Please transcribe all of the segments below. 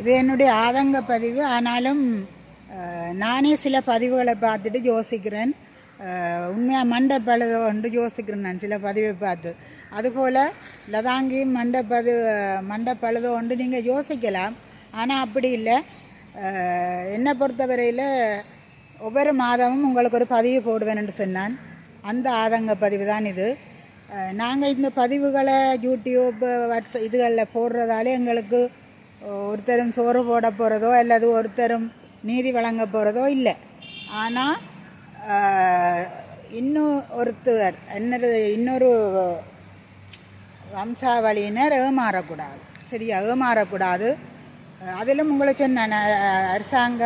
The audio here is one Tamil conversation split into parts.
இது என்னுடைய ஆதங்க பதிவு. ஆனாலும் நானே சில பதிவுகளை பார்த்துட்டு யோசிக்கிறேன். உண்மையாக மண்டை பழுத யோசிக்கிறேன் நான் சில பதிவை பார்த்து. அதுபோல் லதாங்கி மண்டை பது மண்டை ஒன்று நீங்கள் யோசிக்கலாம். ஆனால் அப்படி இல்லை. என்னை பொறுத்தவரையில் ஒவ்வொரு மாதமும் உங்களுக்கு ஒரு பதிவு போடுவேன்னு சொன்னான். அந்த ஆதங்க பதிவு தான் இது. நாங்கள் இந்த பதிவுகளை யூடியூப் வாட்ஸ்அப் இதுகளில் போடுறதாலே எங்களுக்கு ஒருத்தரும் சோறு போட போகிறதோ அல்லது ஒருத்தரும் நீதி வழங்க போகிறதோ இல்லை. ஆனால் இன்னும் ஒருத்தர் என்னது இன்னொரு வம்சாவளியினர் ஏமாறக்கூடாது. சரியா? ஏமாறக்கூடாது. அதிலும் உங்களை சொன்னேன் அரசாங்க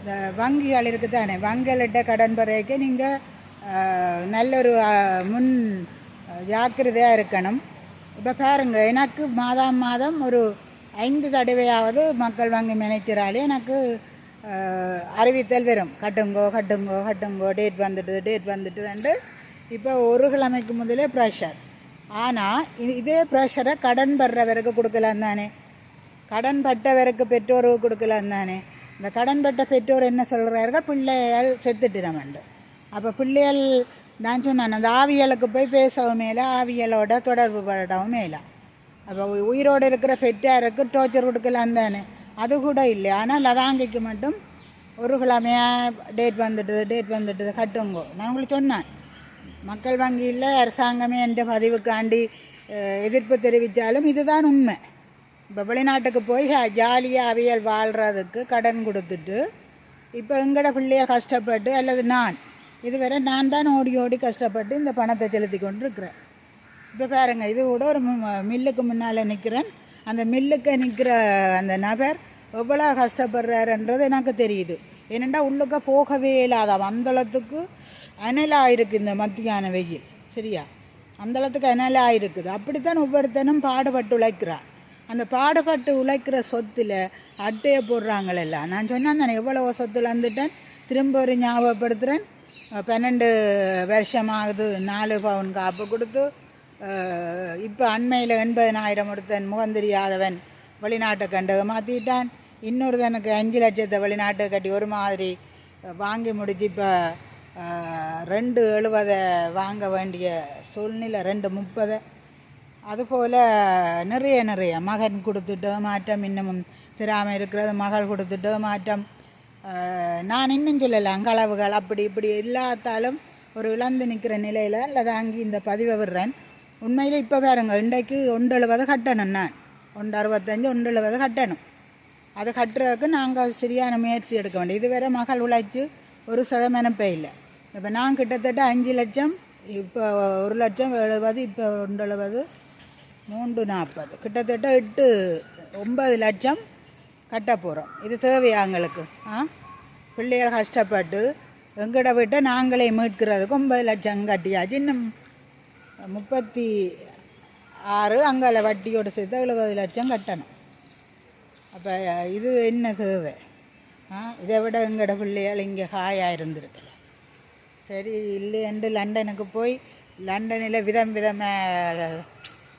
இந்த வங்கிகள் இருக்குது தானே? வங்கிகளிட்ட கடன் பெறைக்கு நீங்கள் நல்ல ஒரு முன் ஜாக்கிரதையாக இருக்கணும். இப்போ பாருங்கள் எனக்கு மாதம் மாதம் ஒரு ஐந்து தடவையாவது மக்கள் வங்கி மேனேஜராலே எனக்கு அறிவித்தல் வரும். கட்டுங்கோ கட்டுங்கோ கட்டுங்கோ டேட் வந்துட்டு டேட் வந்துட்டுதுண்டு இப்போ ஒரு கிழமைக்கு முதலே ப்ரெஷர் ஆனால் இதே ப்ரெஷரை கடன் படுறவருக்கு கொடுக்கலாம் தானே. கடன் பட்டவருக்கு பெற்றோருக்கு கொடுக்கலாம் தானே. இந்த கடன் பட்ட பெற்றோர் என்ன சொல்கிறார்கள் பிள்ளைகள் செத்துட்டினமண்டு அப்போ பிள்ளைகள் நான் சொன்னேன் அந்த ஆவியலுக்கு போய் பேசவும் மேலே ஆவியலோட தொடர்பு படவும் மேலே. அப்போ உயிரோடு இருக்கிற பெற்றாருக்கு டோர்ச்சர் கொடுக்கலாம் தானே. அது கூட இல்லை. ஆனால் லதாங்கிக்கு மட்டும் ஒரு கிழமையாக டேட் வந்துட்டு டேட் வந்துட்டுது கட்டுங்கோ. நான் உங்களுக்கு சொன்னேன். மக்கள் வங்கியில் அரசாங்கமே என்ற பதிவுக்காண்டி எதிர்ப்பு தெரிவித்தாலும் இதுதான் உண்மை. இப்போ வெளிநாட்டுக்கு போய் ஜாலியாக அவியல் வாழ்கிறதுக்கு கடன் கொடுத்துட்டு இப்போ எங்கட பிள்ளைய கஷ்டப்பட்டு அல்லது நான் இதுவரை நான் தான் ஓடி ஓடி கஷ்டப்பட்டு இந்த பணத்தை செலுத்தி கொண்டு இருக்கிறேன் இப்போ பாருங்க இது கூட ஒரு மில்லுக்கு முன்னால் நிற்கிறேன் அந்த மில்லுக்கு நிற்கிற அந்த நபர் எவ்வளோ கஷ்டப்படுறாருன்றது எனக்கு தெரியுது. ஏனெண்டா உள்ளுக்க போகவே இல்லாத அந்தளத்துக்கு அனலாக இருக்குது இந்த மத்தியான வெயில். சரியா? அந்தளத்துக்கு அனலாக இருக்குது. அப்படித்தான் ஒவ்வொருத்தனும் பாடுபட்டு உழைக்கிறான். அந்த பாடுபட்டு உழைக்கிற சொத்தில் அட்டையை போடுறாங்களெல்லாம் நான் சொன்னேன் நான் எவ்வளோ சொத்தில் வந்துட்டேன். திரும்ப ஒரு ஞாபகப்படுத்துகிறேன் பன்னெண்டு வருஷம் ஆகுது நாலு பவுன் காப்பு கொடுத்து. இப்போ அண்மையில் எண்பதனாயிரம் ஒருத்தன் முகம் தெரியாதவன் வெளிநாட்டை கண்டு மாற்றிட்டான் இன்னொருத்தனுக்கு அஞ்சு லட்சத்தை வெளிநாட்டை கட்டி ஒரு மாதிரி வாங்கி முடிச்சு இப்போ ரெண்டு எழுபதை வாங்க வேண்டிய சூழ்நிலை ரெண்டு முப்பதை. அதுபோல் நிறைய நிறைய. மகன் கொடுத்துட்டு மாற்றம் இன்னமும் திறாமல் இருக்கிறது மகள் கொடுத்துட்டு மாற்றம் நான் இன்னும் சொல்லலாம் களவுகள் அப்படி இப்படி இல்லாத்தாலும் ஒரு இழந்து நிற்கிற நிலையில் இல்லை தாங்கி இந்த பதிவை விடுறேன். உண்மையில் இப்போ பாருங்க இன்றைக்கு ஒன்று எழுபது கட்டணும் நான். ஒன்று அறுபத்தஞ்சு ஒன்று எழுபது கட்டணும். அதை கட்டுறதுக்கு நாங்கள் சரியான முயற்சி எடுக்க வேண்டிய இதுவரை மகள் உழைச்சி ஒரு சதமானம் இல்லை. இப்போ நான் கிட்டத்தட்ட அஞ்சு லட்சம் இப்போ ஒரு லட்சம் எழுபது இப்போ ஒன்று எழுபது மூன்று நாற்பது. கிட்டத்தட்ட எட்டு ஒன்பது லட்சம் கட்ட போகிறோம் இது தேவையா எங்களுக்கு? ஆ? பிள்ளைகள் கஷ்டப்பட்டு எங்கட விட்ட நாங்களே மீட்கிறதுக்கு ஒன்பது லட்சம் கட்டியாச்சு. இன்னும் முப்பத்தி ஆறு அங்கால வட்டியோடு சேர்த்து எழுபது லட்சம் கட்டணும். அப்போ இது என்ன சேவை? ஆ இதை விட எங்கட பிள்ளைகள் இங்கே ஹாயாக இருந்திருக்கல. சரி இல்லையென்று லண்டனுக்கு போய் லண்டனில் விதம் விதமாக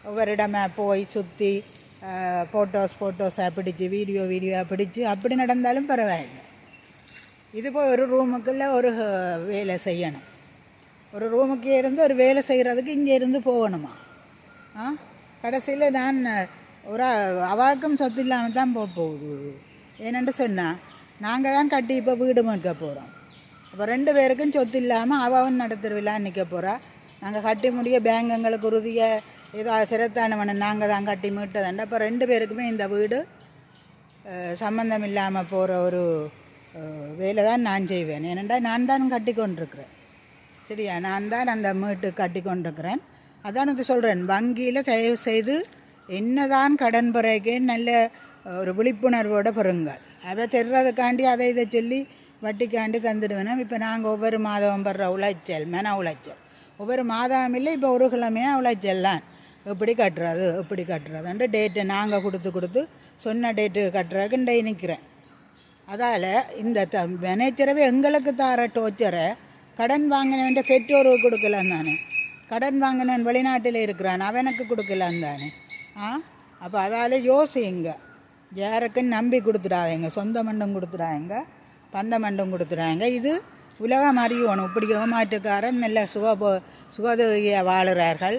ஒவ்வொரு இடமா போய் சுற்றி ஃபோட்டோஸ் ஃபோட்டோஸாக பிடிச்சி வீடியோ வீடியோவாக பிடிச்சி அப்படி நடந்தாலும் பரவாயில்லை. இது போய் ஒரு ரூமுக்குள்ளே ஒரு வேலை செய்யணும். ஒரு ரூமுக்கு இருந்து ஒரு வேலை செய்கிறதுக்கு இங்கே இருந்து போகணுமா? ஆ? கடைசியில் நான் ஒரு அவாக்கும் சொத்து இல்லாமல் தான் போக போகுது. ஏனென்று சொன்னால் நாங்கள் தான் கட்டி இப்போ வீடு மீட்க போகிறோம் அப்போ ரெண்டு பேருக்கும் சொத்து இல்லாமல் அவாவும் நடத்துருவிழான்னு நிற்க போகிறா நாங்கள் கட்டி முடிய பேங்க் எங்களுக்கு உறுதிய ஏதோ சிரத்தானவனை நாங்கள் தான் கட்டி மீட்டதாண்டா. அப்போ ரெண்டு பேருக்குமே இந்த வீடு சம்மந்தம் இல்லாமல் போகிற ஒரு வேலை தான் நான் செய்வேன். ஏனெண்டா நான் தான் கட்டி கொண்டிருக்கிறேன். சரியா? நான் தான் அந்த மீட்டு கட்டி கொண்டிருக்கிறேன். அதான் வந்து சொல்கிறேன் வங்கியில் தயவு செய்து என்னதான் கடன் பிறகு நல்ல ஒரு விழிப்புணர்வோடு பெறுங்கள் அதை தெரிறதுக்காண்டி அதை இதை சொல்லி வட்டிக்காண்டி தந்துடுவேன்? இப்போ நாங்கள் ஒவ்வொரு மாதம் படுற உழைச்சல் மென உழைச்சல் ஒவ்வொரு மாதம் இல்லை இப்போ ஒரு கிழமையாக உழைச்சல்லாம் எப்படி கட்டுறது எப்படி கட்டுறதுன்ட்டு டேட்டை நாங்கள் கொடுத்து கொடுத்து சொன்ன டேட்டு கட்டுறதுக்கு நிற்கிறேன் அதால் இந்த த மேனேஜரவே எங்களுக்கு தார டோச்சரை கடன் வாங்கினவன் பெற்றோருக்கு கொடுக்கலாம் தானே. கடன் வாங்கினவன் வெளிநாட்டில் இருக்கிறான் அவனுக்கு கொடுக்கலாம் தானே. ஆ? அப்போ அதால் யோசிங்க. யாருக்குன்னு நம்பி கொடுத்துடாதீங்க. சொந்த மண்டம் கொடுத்துடாங்க பந்த மண்டம் கொடுத்துடாங்க இது உலகம் அறியணும் இப்படி ஏமாற்றுக்காரன் நல்ல சுக சுகதொகையாக வாழுகிறார்கள்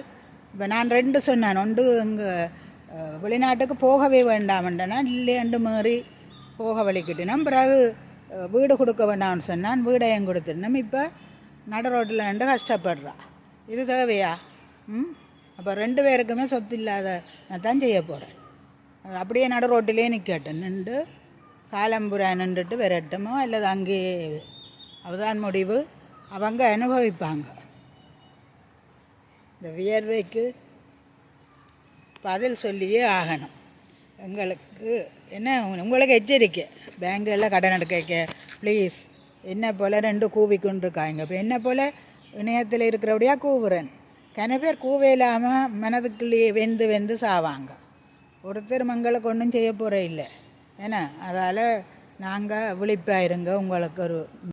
இப்போ நான் ரெண்டு சொன்னேன். ஒன்று இங்கே வெளிநாட்டுக்கு போகவே வேண்டாம்ன்றனா. இல்லையண்டு மாறி போக வலிக்கிட்டினோம் பிறகு வீடு கொடுக்க வேண்டாம்னு சொன்னான். வீடையும் கொடுத்துருந்தோம் இப்போ நட ரோட்டில் நின்று கஷ்டப்படுறா. இது தேவையா? ம்? அப்போ ரெண்டு பேருக்குமே சொத்து இல்லாத நான் தான் செய்ய போகிறேன். அப்படியே நடு ரோட்டிலே நிற்கட்டும். நின்று காலம்புரா நின்றுட்டு விரட்டமோ அல்லது அங்கேயே அதுதான் முடிவு. அவங்க அனுபவிப்பாங்க. இந்த வியர்வைக்கு பதில் சொல்லியே ஆகணும். எங்களுக்கு என்ன உங்களுக்கு எச்சரிக்கை. பேங்கில் கடன் எடுக்க ப்ளீஸ் என்ன போல் ரெண்டு கூவி கொண்டிருக்காங்க இப்போ என்னை போல் இணையத்தில் இருக்கிறபடியாக கூவுறேன். கன பேர் கூவே இல்லாமல் மனதுக்குள்ளேயே வெந்து வெந்து சாவாங்க. ஒருத்தர் மங்களுக்கு ஒன்றும் செய்ய போகிற இல்லை. ஏன்னா அதால் நாங்கள் விழிப்பாயிருங்க உங்களுக்கு ஒரு